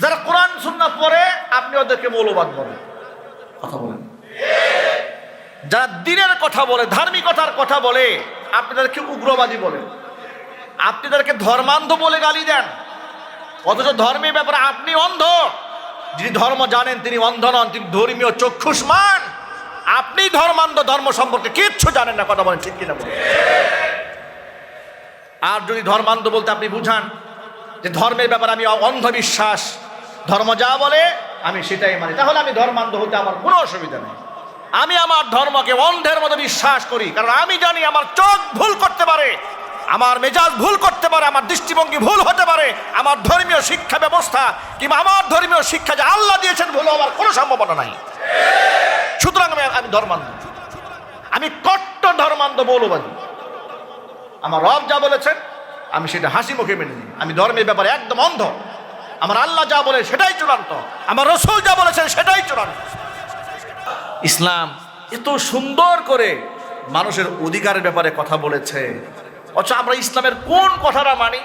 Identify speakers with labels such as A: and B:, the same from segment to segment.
A: যারা কোরআন সুন্না পড়ে আপনি ওদেরকে মৌলবাদ বলেন। কথা বলেন। যারা দিনের কথা বলে ধার্মিকতার কথা বলে আপনি তাদেরকে উগ্রবাদী বলেন আপনি তাদেরকে ধর্মান্ধ বলে গালি দেন। অথচ ধর্মের ব্যাপারে আপনি অন্ধ। যিনি ধর্ম জানেন তিনি অন্ধ নন তিনি ধর্মীয় চক্ষুষ্মান আপনি ধর্মান্ধ ধর্ম সম্পর্কে কিচ্ছু জানেন না কথা বলেন ঠিক কিনা বলেন। আর যদি ধর্মান্ধ বলতে আপনি বুঝান যে ধর্মের ব্যাপারে আমি অন্ধবিশ্বাস ধর্ম যা বলে, আমি সেটাই মানি। তাহলে আমি ধর্মান্ধ হতে আমার কোনো অসুবিধা নেই। আমি আমার ধর্মকে অন্ধের মতো বিশ্বাস করি, কারণ আমি জানি আমার চোখ ভুল করতে পারে, আমার মেজাজ ভুল করতে পারে, আমার দৃষ্টিভঙ্গি ভুল হতে পারে, আমার ধর্মীয় শিক্ষা ব্যবস্থা কিংবা আমার ধর্মীয় শিক্ষা যে আল্লাহ দিয়েছেন ভুল হওয়ার কোনো সম্ভাবনা নাই। সুতরাং আমি আমি ধর্মান্ধ। আমি কট্ট ধর্মান্ধ মৌলবাদী আমার রব যা বলেছেন, আমি সেটা হাসি মুখে মেনে নিই। আমি ধর্মের ব্যাপারে একদম অন্ধ। আমার আল্লাহ যা বলে সেটাই চূড়ান্ত। আমার রসুল যা বলেছেন সেটাই চূড়ান্ত। ইসলাম এত সুন্দর করে মানুষের অধিকারের ব্যাপারে কথা বলেছে। অথচ আমরা ইসলামের কোন কথাটা মানি?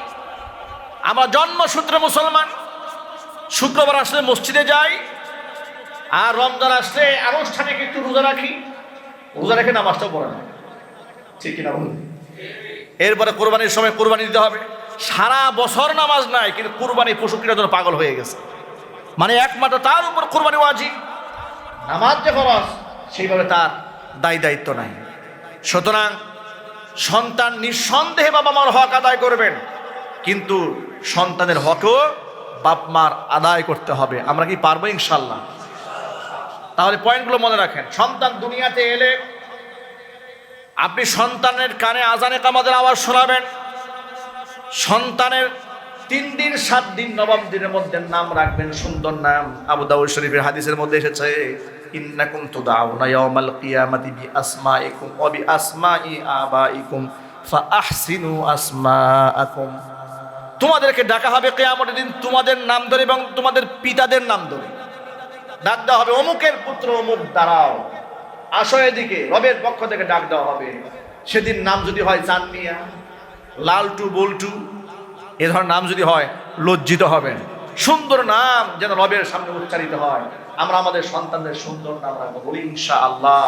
A: আমরা জন্মসূত্রে মুসলমান। শুক্রবার আসলে মসজিদে যাই আর রমজান আসলে আনুষ্ঠানিক একটু রোজা রাখি। রোজা রেখে নামাজটাও পড়ে না ঠিক কিনা বলুন? এরপরে কোরবানির সময় কোরবানি দিতে হবে। সারা বছর নামাজ নাই, কিন্তু কুরবানি পশু কিনার জন্য পাগল হয়ে গেছে। মানে একমাত্র তার উপর কোরবানি ওয়াজি নামাজ যে খরচ সেইভাবে তার দায় দায়িত্ব নাই। সুতরাং সন্তান নিঃসন্দেহে বাবা মার হক আদায় করবেন, কিন্তু সন্তানের হকও বাপ মার আদায় করতে হবে। আমরা কি পারব ইনশাল্লাহ? তাহলে পয়েন্টগুলো মনে রাখেন। সন্তান দুনিয়াতে এলে আপনি সন্তানের কানে আজানে কামাদের আওয়াজ শোনাবেন। সন্তানের তিন দিন, সাত দিন, নবম দিনের মধ্যে নাম রাখবেন, সুন্দর নাম। আবু দাউদ শরীফের হাদিসের মধ্যে এসেছে, ইন্নাকুম তুদাউনা ইয়াউমাল কিয়ামাতি বি আসমাইকুম ওয়া বি আসমাই আবাইকুম ফাআহসিনু আসমাআকুম। তোমাদেরকে ডাকা হবে কিয়ামতের দিন তোমাদের নাম ধরে এবং তোমাদের পিতাদের নাম ধরে। ডাক দেওয়া হবে, অমুকের পুত্র, অমুক দাঁড়াও। আসো এদিকে, রবের পক্ষ থেকে ডাক দেওয়া হবে। সেদিন নাম যদি হয় চানমিয়া লালটু, বল্টু, এ ধরনের নাম যদি হয়, লজ্জিত হবেন। সুন্দর নাম যেন রবের সামনে উচ্চারিত হয়। আমরা আমাদের সন্তানদের সুন্দর নাম রাখব, বলি ইনশা আল্লাহ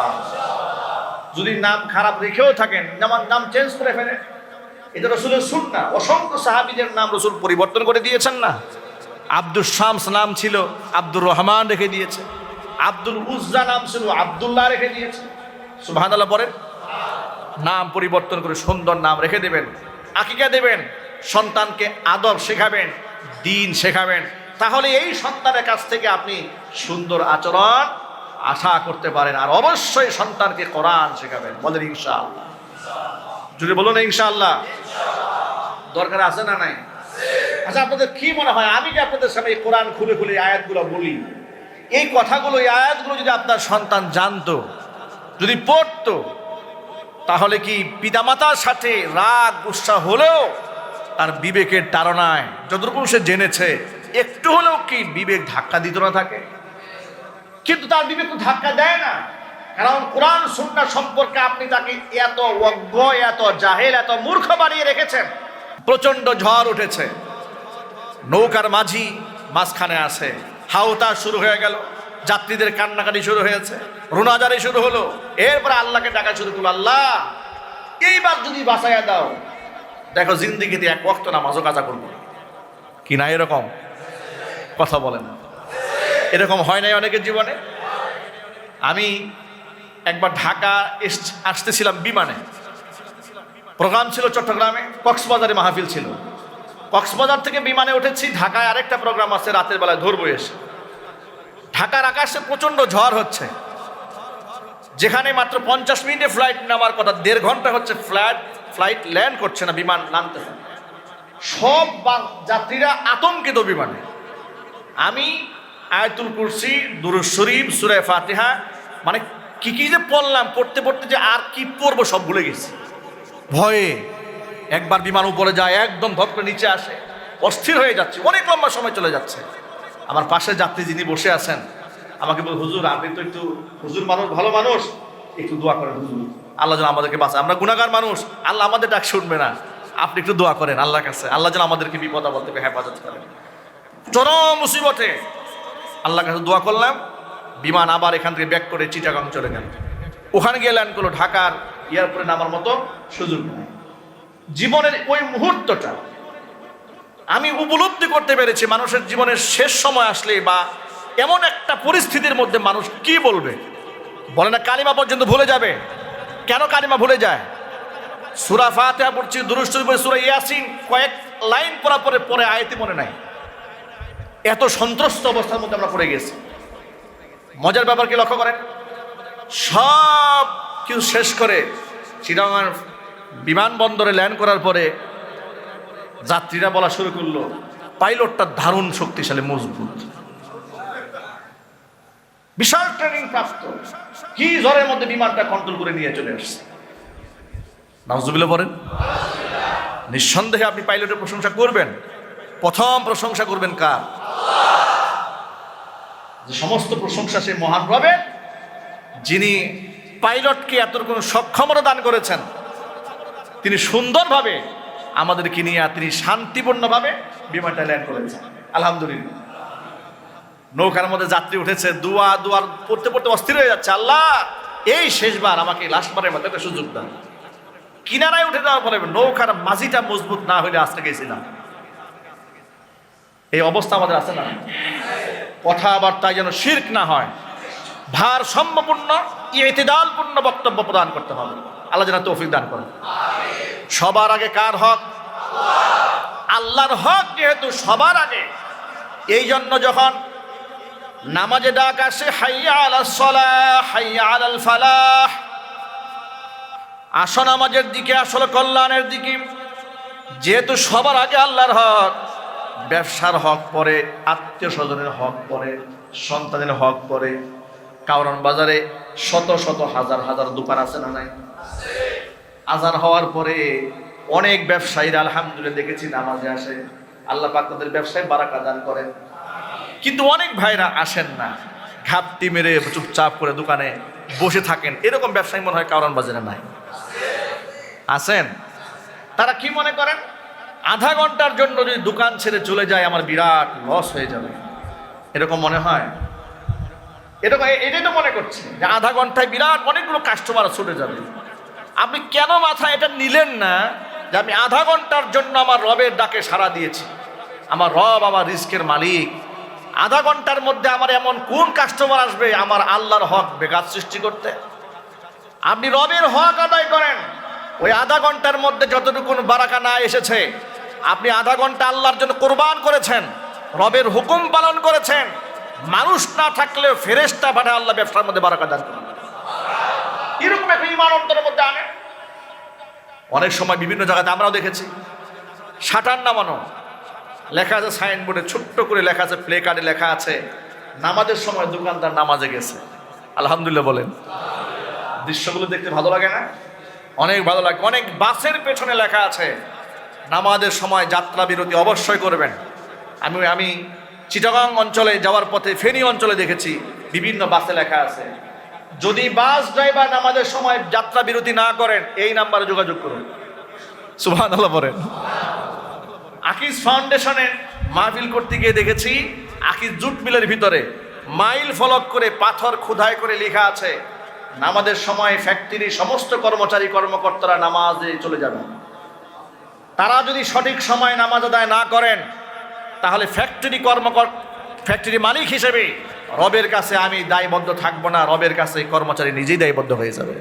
A: যদি নাম খারাপ রেখেও থাকেন, যেমন নাম চেঞ্জ করে ফেলেন এটা রসুলের শুন না অসংখ্য সাহাবিদের নাম রসুল পরিবর্তন করে দিয়েছেন না। আব্দুল শামস নাম ছিল, আব্দুর রহমান রেখে দিয়েছে। আব্দুল উজ্জা নাম ছিল, আবদুল্লাহ রেখে দিয়েছে। আল্লাহ পরে নাম পরিবর্তন করে সুন্দর নাম রেখে দেবেন। আকিকা দেবেন, সন্তানকে আদব শেখাবেন, দিন শেখাবেন। তাহলে এই সন্তানের কাছ থেকে আপনি সুন্দর আচরণ আশা করতে পারেন আর অবশ্যই সন্তানকে কোরআন শেখাবেন। বলেন ইনশাআল্লাহ। যদি বলুন ইনশাআল্লাহ। দরকার আছে না নাই? আচ্ছা আপনাদের কি মনে হয়? আমি যে আপনাদের সামনে এই কোরআন খুলে খুলে আয়াতগুলো বলি, এই কথাগুলো, এই আয়াতগুলো যদি আপনার সন্তান জানতো, যদি পড়তো তাহলে কি পিতামাতার সাথে রাগ, গুসা হলেও তার বিবেকের তাড়নায় যতটুকু সে জেনেছে, একটু হলেও কি বিবেক ধাক্কা দিত না থাকে কিন্তু তার বিবেক ধাক্কা দেয় না। কারণ কোরআন সুন্না সম্পর্কে আপনি তাকে এত অজ্ঞ, এত জাহেল, এত মূর্খ বানিয়ে রেখেছেন। প্রচণ্ড ঝড় উঠেছে। নৌকার মাঝি মাঝখানে আছে। হাওতা শুরু হয়ে গেল। যাত্রীদের কান্নাকাটি শুরু হয়েছে রোনাজারি শুরু হলো, এরপরে আল্লাহকে ডাকা শুরু করল, আল্লাহ, এইবার যদি বাঁচাইয়া দাও, দেখো জিন্দিগিতে এক ওয়াক্ত নামাজও কাজা করব কি না এরকম? কথা বলে না এরকম হয় নাই অনেকের জীবনে? আমি একবার ঢাকা আসতেছিলাম বিমানে। প্রোগ্রাম ছিল চট্টগ্রামে, কক্সবাজারে মাহফিল ছিল। কক্সবাজার থেকে বিমানে উঠেছি, ঢাকায় আরেকটা প্রোগ্রাম আছে, রাতের বেলায় ধরবো এসে। ঢাকার আকাশে প্রচণ্ড ঝড় হচ্ছে। যেখানে মাত্র পঞ্চাশ মিনিটে ফ্লাইট নামার কথা, দেড় ঘণ্টা হচ্ছে ফ্লাইট ফ্লাইট ল্যান্ড করছে না, বিমান নামতে সব যাত্রীরা আতঙ্কিত বিমানে। আমি আয়তুল কুরসি, দুরুজ শরীফ, সুরে ফাতেহা মানে কি কি যে পড়লাম, পড়তে পড়তে যে আর কি পড়ব সব ভুলে গেছি। ভয়ে একবার বিমান উপরে যায়, একদম করে নিচে আসে। অস্থির হয়ে যাচ্ছে, অনেক লম্বা সময় চলে যাচ্ছে। আমার পাশে যাত্রী যিনি বসে আছেন, আমাকে বল, হুজুর, আপনি তো একটু হুজুর মানুষ, ভালো মানুষ। একটু দোয়া করেন, হুজুর, আল্লাহ যেন আমাদেরকে বাঁচায়। আমরা গুণাগার মানুষ, আল্লাহ আমাদের ডাক শুনবে না। আপনি একটু দোয়া করেন আল্লাহর কাছে। আল্লাহ যেন আমাদেরকে বিপদ আপদ থেকে হেফাজত করেন। চরম মুসিবতে আল্লাহ কাছে দোয়া করলাম। বিমান আবার এখান থেকে ব্যাক করে চিটাগাং চলে গেল। ওখানে গিয়ে ল্যান্ড করল ঢাকার এয়ারপোর্টে নামার মতো সুযোগ নেই। জীবনের ওই মুহূর্তটা আমি উপলব্ধি করতে পেরেছি মানুষের জীবনের শেষ সময় আসলে বা এমন একটা পরিস্থিতির মধ্যে মানুষ কি বলবে? বলে না, কালিমা পর্যন্ত ভুলে যাবে। কেন কালিমা ভুলে যায়? সুরা ফাতেহা পড়ছি দুরুষ্ট সুরা ইয়াসিন, কয়েক লাইন পড়া পরে পরে আয়তে মনে নাই। এত সন্ত্রস্ত অবস্থার মধ্যে আমরা পড়ে গেছি। মজার ব্যাপার কি লক্ষ্য করেন? সব কিছু শেষ করে চিরাঙ্গার বিমানবন্দরে ল্যান্ড করার পরে যাত্রীরা বলা শুরু করল, পাইলটটা দারুণ শক্তিশালী, মজবুত। বিশাল ট্রেনিং প্রাপ্ত। কি জ্বরের মধ্যে বিমানটা কন্ট্রোল করে নিয়ে চলে আসছে? নাউজুবিল্লাহ বলেন নিঃসন্দেহে আপনি পাইলটের প্রশংসা করবেন। প্রথম প্রশংসা করবেন কার? যে সমস্ত প্রশংসা সেই মহান রবে যিনি পাইলটকে এতটুকু সক্ষমতা দান করেছেন, তিনি সুন্দরভাবে আমাদেরকে নিয়ে তিনি শান্তিপূর্ণভাবে বিমানটা ল্যান্ড করেছেন। আলহামদুলিল্লাহ। নৌকার মধ্যে যাত্রী উঠেছে, দুয়া দুয়ার পড়তে পড়তে অস্থির হয়ে যাচ্ছে। আল্লাহ, এই শেষবার আমাকে লাস্টবারের মধ্যে একটা সুযোগ দান কিনারায় উঠে যাওয়ার পরে নৌকার মাঝিটা মজবুত না হইলে আসতে গেছিলাম। এই অবস্থা আমাদের আছে না? কথাবার্তায় যেন শির্ক না হয়। ভার সম্পূর্ণ ইতিদালপূর্ণ বক্তব্য প্রদান করতে হবে। আল্লাহ যেন তৌফিক দান করেন। সবার আগে কার হক? আল্লাহর হক যেহেতু সবার আগে। এই জন্য যখন নামাজে ডাক আসে, হাইয়া আসো নামাজের দিকে, আসলে কল্যাণের দিকে। যেহেতু সবার আগে আল্লাহর হক, ব্যবসার হক পরে আত্মীয় স্বজনের হক পরে সন্তানের হক পরে কারণ বাজারে শত শত হাজার হাজার দোকান আছে না নাই? আজান হওয়ার পরে অনেক ব্যবসায়ীরা আলহামদুলিল্লাহ দেখেছি নামাজে আসে। আল্লাহ পাক তাদের ব্যবসায় বারাকা দান করেন। কিন্তু অনেক ভাইরা আসেন না। ঘাপটি মেরে চুপচাপ করে দোকানে বসে থাকেন। এরকম ব্যবসায়ী মনে হয় কারণ বাজারে নাই। আছেন? তারা কি মনে করেন? আধা ঘণ্টার জন্য যদি দোকান ছেড়ে চলে যায়, আমার বিরাট লস হয়ে যাবে। এরকম মনে হয়? এরকম এটাই তো মনে করছে যে আধা ঘন্টায় বিরাট অনেকগুলো কাস্টমার ছুটে যাবে। আপনি কেন মাথায় এটা নিলেন না যে আমি আধা ঘণ্টার জন্য আমার রবের ডাকে সাড়া দিয়েছি? আমার রব আমার রিস্কের মালিক। আধা ঘণ্টার মধ্যে আমার এমন কোন কাস্টমার আসবে? আমার আল্লাহর হক বেকার সৃষ্টি করতে। আপনি রবের হক আদায় করেন। ওই আধা ঘণ্টার মধ্যে যতটুকু বারাকা না এসেছে, আপনি আধা ঘণ্টা আল্লাহর জন্য কোরবান করেছেন, রবের হুকুম পালন করেছেন। মানুষ না থাকলেও ফেরেস্তা পাঠে আল্লাহ ব্যবসার মধ্যে বারাকা দান করেন। এরকম একটা ইমান অন্তরের মধ্যে আনে। অনেক সময় বিভিন্ন জায়গাতে আমরাও দেখেছি। শাটার নামানো। লেখা আছে সাইনবোর্ডে, ছোট্ট করে লেখা আছে, প্লে কার্ডে লেখা আছে, নামাজের সময় দোকানদার নামাজে গেছে। আলহামদুলিল্লাহ বলেন। দৃশ্যগুলো দেখতে ভালো লাগে না? অনেক ভালো লাগে। অনেক বাসের পেছনে লেখা আছে, নামাজের সময় যাত্রা বিরতি অবশ্যই করবেন। আমি আমি চিটাগাং অঞ্চলে যাওয়ার পথে ফেনী অঞ্চলে দেখেছি, বিভিন্ন বাসে লেখা আছে। যদি বাস ড্রাইভার নামাজের সময় যাত্রা বিরতি না করেন এই নাম্বারে যোগাযোগ করুন। সুভান আল্লাহ বলেন। আকিজ ফাউন্ডেশনের মাহফিল করতে গিয়ে দেখেছি আকিজ জুট মিলের ভিতরে মাইল ফলক করে পাথর খুদাই করে লেখা আছে নামাজের সময় ফ্যাক্টরি সমস্ত কর্মচারী কর্মকর্তারা নামাজে চলে যাবে তারা যদি সঠিক সময় নামাজ আদায় না করেন তাহলে ফ্যাক্টরি কর্মকর ফ্যাক্টরি মালিক হিসেবে রবের কাছে আমি দায়বদ্ধ থাকব না, রবের কাছে কর্মচারী নিজেই দায়বদ্ধ হয়ে যাবে।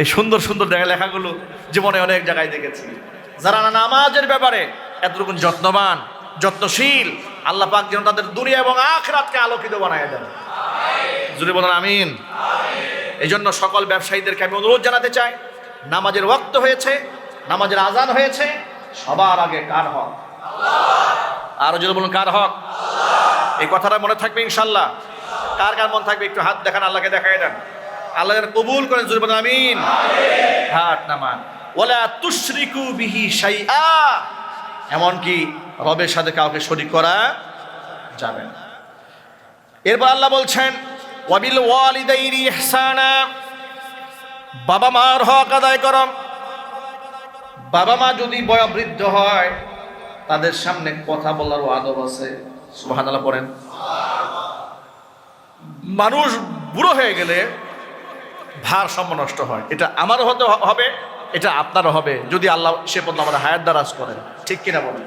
A: এই সুন্দর সুন্দর জায়গায় লেখাগুলো, জীবনে অনেক জায়গায় দেখেছি। যারা নামাজের ব্যাপারে এতটুকু যত্নবান, যত্নশীল, আল্লাহ পাক যেন তাদের দুনিয়া এবং আখরাতকে আলোকিত বানায় দেন। জুড়ে বলেন আমিন। এই জন্য সকল ব্যবসায়ীদেরকে আমি অনুরোধ জানাতে চাই, নামাজের ওয়াক্ত হয়েছে, নামাজের আজান হয়েছে, সবার আগে কার হক? আরও যদি বলুন, কার হক? এই কথাটা মনে থাকবে ইনশাল্লাহ। কার কার মন থাকবে একটু হাত দেখান, আল্লাহকে দেখাই দেন। আল্লাহ যেন কবুল করেন জুড়ে বলেন, আমিন। হাত নামান। ওলা তুশরিকু বিহি শাইআ। এমনকি রবের সাথে কাউকে শরিক করা যাবে না। এরপর আল্লাহ বলছেন, ওয়াবিল ওয়ালিদাইনি ইহসানা। বাবা মার হক আদায় করম বাবা মা যদি বয়োবৃদ্ধ হয়, তাদের সামনে কথা বলারও আদব আছে। সুবহানাল্লাহ পড়েন। মানুষ বুড়ো হয়ে গেলে ভারসাম্য নষ্ট হয়। এটা আমারও হতে হবে, এটা আপনারও হবে। যদি আল্লাহ সে পর্যন্ত আমাদের হায়াত দ্বারাজ করেন, ঠিক কিনা বলেন?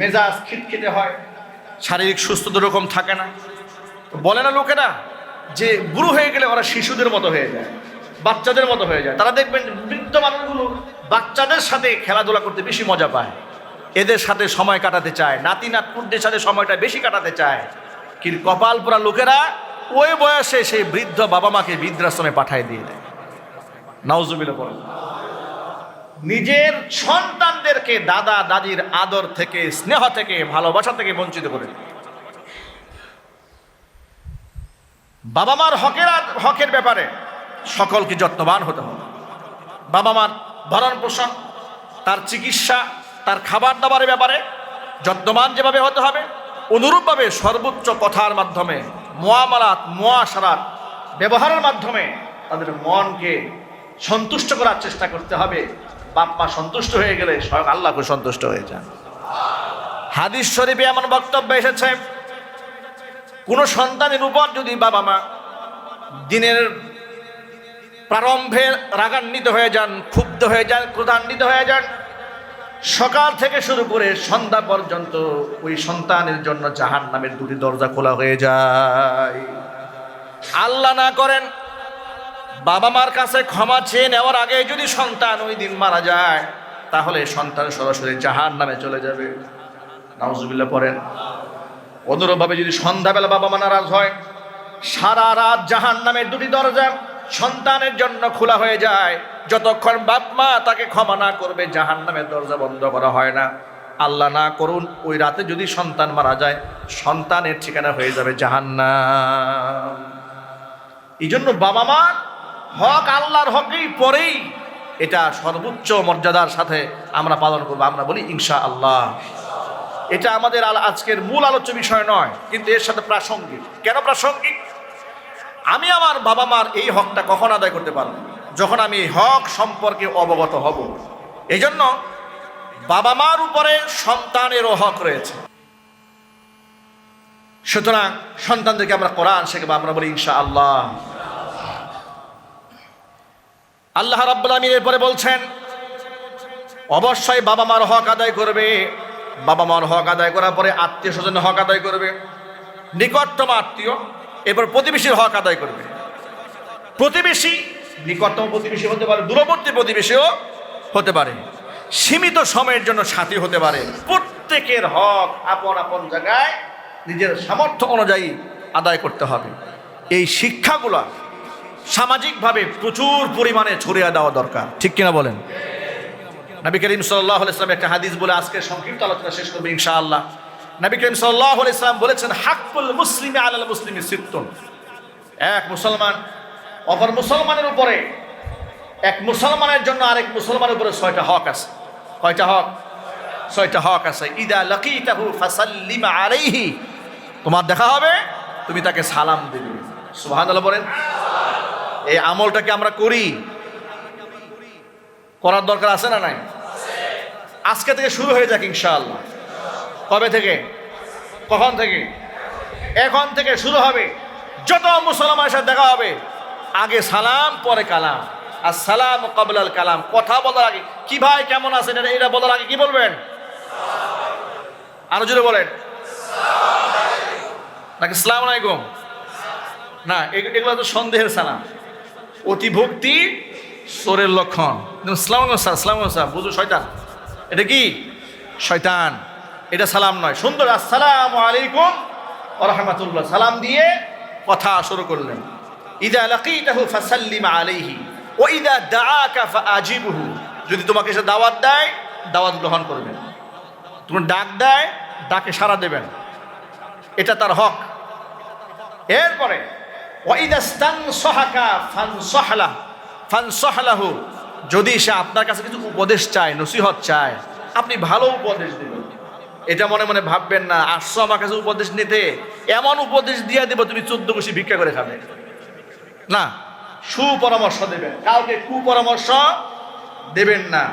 A: মেজাজ খিটখিটে হয়, শারীরিক সুস্থতা ওরকম থাকে না। বলে না লোকেরা যে বুড়ো হয়ে গেলে ওরা শিশুদের মতো হয়ে যায়, বাচ্চাদের মতো হয়ে যায়। তারা দেখবেন বৃদ্ধ মানুষগুলো বাচ্চাদের সাথে খেলাধুলা করতে বেশি মজা পায়। এদের সাথে সময় কাটাতে চায়। নাতি নাতপুরদের সাথে সময়টা বেশি কাটাতে চায়। কিন্তু কপাল পোড়া লোকেরা ওই বয়সে সেই বৃদ্ধ বাবা মাকে বৃদ্ধাশ্রমে পাঠায় দিয়ে দেয়। নাউজুবিল নিজের সন্তানদেরকে দাদা, দাদির আদর থেকে, স্নেহ থেকে, ভালোবাসা থেকে বঞ্চিত করে। বাবা মার হকের হকের ব্যাপারে সকলকে যত্নবান হতে হবে। বাবা মার ভরণ পোষণ তার চিকিৎসা তার খাবার দাবারের ব্যাপারে যত্নবান যেভাবে হতে হবে, অনুরূপভাবে সর্বোচ্চ কথার মাধ্যমে, মোয়ামালাত, মোয়াশারাত ব্যবহারের মাধ্যমে তাদের মনকে সন্তুষ্ট করার চেষ্টা করতে হবে। বাপ মা সন্তুষ্ট হয়ে গেলে স্বয়ং আল্লাহকে সন্তুষ্ট হয়ে যান। হাদিস শরীফে এমন বক্তব্য এসেছে, কোনো সন্তানের উপর যদি বাবা মা দিনের প্রারম্ভে রাগান্বিত হয়ে যান, ক্ষুব্ধ হয়ে যান, ক্রোধান্বিত হয়ে যান সকাল থেকে শুরু করে সন্ধ্যা পর্যন্ত ওই সন্তানের জন্য জাহান নামের দুটি দরজা খোলা হয়ে যায়। আল্লাহ না করেন, বাবা মার কাছে ক্ষমা চেয়ে নেওয়ার আগে যদি সন্তান ওই দিন মারা যায়, তাহলে সন্তান সরাসরি জাহান নামে চলে যাবে। নাউজুবিল্লাহ পড়েন, অনুরূপভাবে যদি সন্ধ্যাবেলা বাবা মা নারাজ হয়, সারা রাত জাহান নামের দুটি দরজা সন্তানের জন্য খোলা হয়ে যায়। যতক্ষণ বাপ মা তাকে ক্ষমা না করবে জাহান নামের দরজা বন্ধ করা হয় না। আল্লাহ না করুন, ওই রাতে যদি সন্তান মারা যায়, সন্তানের ঠিকানা হয়ে যাবে জাহান্নাম। এই জন্য বাবা মা, হক আল্লাহর হকেই পরেই এটা সর্বোচ্চ মর্যাদার সাথে আমরা পালন করব। আমরা বলি ইনশা আল্লাহ এটা আমাদের আজকের মূল আলোচ্য বিষয় নয়, কিন্তু এর সাথে প্রাসঙ্গিক। কেন প্রাসঙ্গিক? আমি আমার বাবা মার এই হকটা কখন আদায় করতে পারব? যখন আমি এই হক সম্পর্কে অবগত হব। এই জন্য বাবা মার উপরে সন্তানেরও হক রয়েছে। সুতরাং সন্তানদেরকে আমরা কোরআন শেখাবো, আমরা বলি ইনশা আল্লাহ আল্লাহ রাব্বুল আমিন এরপরে বলছেন, অবশ্যই বাবা মার হক আদায় করবে। বাবা মার হক আদায় করার পরে আত্মীয় স্বজনের হক আদায় করবে। নিকটতম আত্মীয় এরপর প্রতিবেশীর হক আদায় করবে। প্রতিবেশী নিকটতম প্রতিবেশী হতে পারে, দূরবর্তী প্রতিবেশীও হতে পারে। সীমিত সময়ের জন্য সাথী হতে পারে। প্রত্যেকের হক আপন আপন জায়গায় নিজের সামর্থ্য অনুযায়ী আদায় করতে হবে। এই শিক্ষাগুলা সামাজিকভাবে প্রচুর পরিমাণে ছড়িয়ে দেওয়া দরকার। ঠিক কিনা বলেন? নবী করিম সাল্লাহ ইসলাম একটা হাদিস বলে আজকে সংক্ষিপ্ত আলোচনা শেষ করব ইনশাআল্লাহ। নবী করিম সাল্লাহ ইসলাম বলেছেন, হাক্কুল মুসলিমে আলাল মুসলিমে সিত্তুন। এক মুসলমান অপর মুসলমানের উপরে, এক মুসলমানের জন্য আরেক মুসলমানের উপরে ছয়টা হক আছে। কয়টা হক? ছয়টা হক আছে। ইদা লাকিতাহু ফাসাল্লিম আলাইহি। তোমার দেখা হবে, তুমি তাকে সালাম দিবে। সুবহানাল্লাহ বলেন। এই আমলটাকে আমরা করি। করার দরকার আছে না নাই? আজকে থেকে শুরু হয়ে যাক ইনশাআল্লাহ। কবে থেকে? কখন থেকে? এখন থেকে শুরু হবে। যত মুসলমানের সাথে দেখা হবে, আগে সালাম, পরে কালাম। আর সালাম কবলাল কালাম। কথা বলার আগে, কি ভাই কেমন আছেন? এটা এটা বলার আগে কি বলবেন? আরও জোরে বলেন। নাকি সালাম আলাইকুম? না এগুলো তো সন্দেহের সালাম। অতি ভক্তি সোরের লক্ষণ সালাম সালাম। বুঝো, শয়তান। এটা কি? শয়তান। এটা সালাম নয়। সুন্দর, আসসালাম আলাইকুম রহমাতুল্লাহ। সালাম দিয়ে কথা শুরু করলেন। ইদা লাকিতাহু ফাসাল্লিম আলাইহি ও ইদা দাআকা ফাআজিবহু। যদি তোমাকে সে দাওয়াত দেয়, দাওয়াত গ্রহণ করবেন তুমি ডাক দেয়, ডাকে সাড়া দেবেন। এটা তার হক। এরপরে যদি সে আপনার কাছে কিছু উপদেশ চায়, নসিহত চায়, আপনি ভালো উপদেশ দেবেন। এটা মনে মনে ভাববেন না আসছো আমার কাছে উপদেশ নিতে এমন উপদেশ দিয়ে দেবো তুমি চোদ্দ বসে ভিক্ষা করে খাবে। না, সুপরামর্শ দেবেন, কাউকে কুপরামর্শ দেবেন না।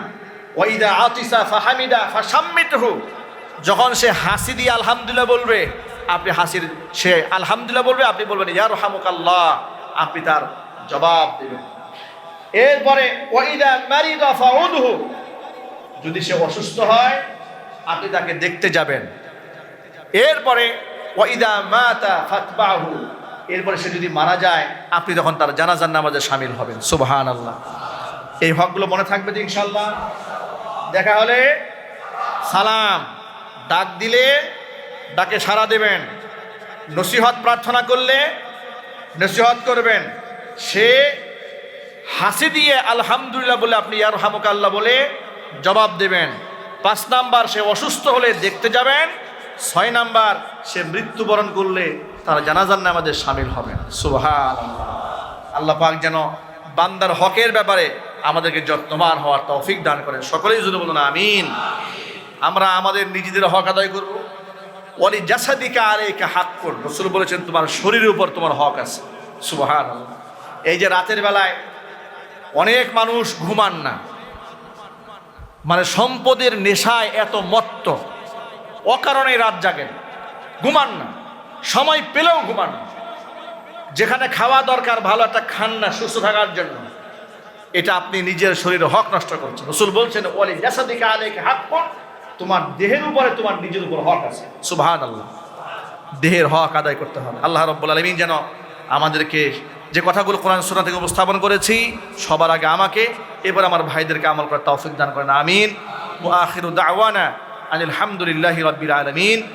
A: ওয়াইদা আতিসা ফাহামিদা ফাসাম্মিতহু, যখন সে হাসি দিয়ে আলহামদুলিল্লাহ বলবে, আপনি হাসির, সে আলহামদুলিল্লাহ বলবে, আপনি বলবেন ইয়ার রহামুক আল্লাহ আপনি তার জবাব দেবেন। এরপরে ওয়াইদা মারিদা ফাউদহু যদি সে অসুস্থ হয় আপনি তাকে দেখতে যাবেন। এরপরে, ওয়াইদা মাতা ফাতবাহু। এরপরে সে যদি মারা যায়, আপনি তখন তার জানাজার নামাজে সামিল হবেন। সুবহান আল্লাহ এই হকগুলো মনে থাকবে তো ইনশাল্লাহ দেখা হলে সালাম, ডাক দিলে ডাকে সাড়া দেবেন। নসিহত প্রার্থনা করলে নসিহত করবেন। সে হাসি দিয়ে আলহামদুলিল্লাহ বলে আপনি ইয়ার হামুক আল্লাহ বলে জবাব দেবেন। পাঁচ নাম্বার, সে অসুস্থ হলে দেখতে যাবেন। ছয় নাম্বার, সে মৃত্যুবরণ করলে তারা জানাজার নামাজে সামিল হবেন সুবহান আল্লাহ পাক যেন বান্দার হকের ব্যাপারে আমাদেরকে যত্নবান হওয়ার তৌফিক দান করেন। সকলেই যদি বলুন, আমিন। আমরা আমাদের নিজেদের হক আদায় করব। ওয়ালি জাসাদিকা আলাইকা হাক কর রসুল বলেছেন, তোমার শরীরের উপর তোমার হক আছে। সুবহান এই যে রাতের বেলায় অনেক মানুষ ঘুমান না। মানে সম্পদের নেশায় এত মত্ত। অকারণে রাত জাগেন ঘুমান না। সময় পেলেও ঘুমান না। যেখানে খাওয়া দরকার, ভালো একটা খান না, সুস্থ থাকার জন্য। এটা আপনি নিজের শরীরে হক নষ্ট করছেন। রসুল বলছেন ওলি জাসাদিকে আলেকে হাত তোমার দেহের উপরে তোমার নিজের উপর হক আছে। সুবহান আল্লাহ দেহের হক আদায় করতে হবে। আল্লাহ রব্বুল আলমিন যেন আমাদেরকে যে কথাগুলো কোরআন সুরা থেকে উপস্থাপন করেছি, সবার আগে আমাকে, এবার আমার ভাইদেরকে আমল করার তৌফিক দান করেন, আমিন। ও আখির দাওয়ানা আনিল হামদুলিল্লাহ রব্বিল আলমিন।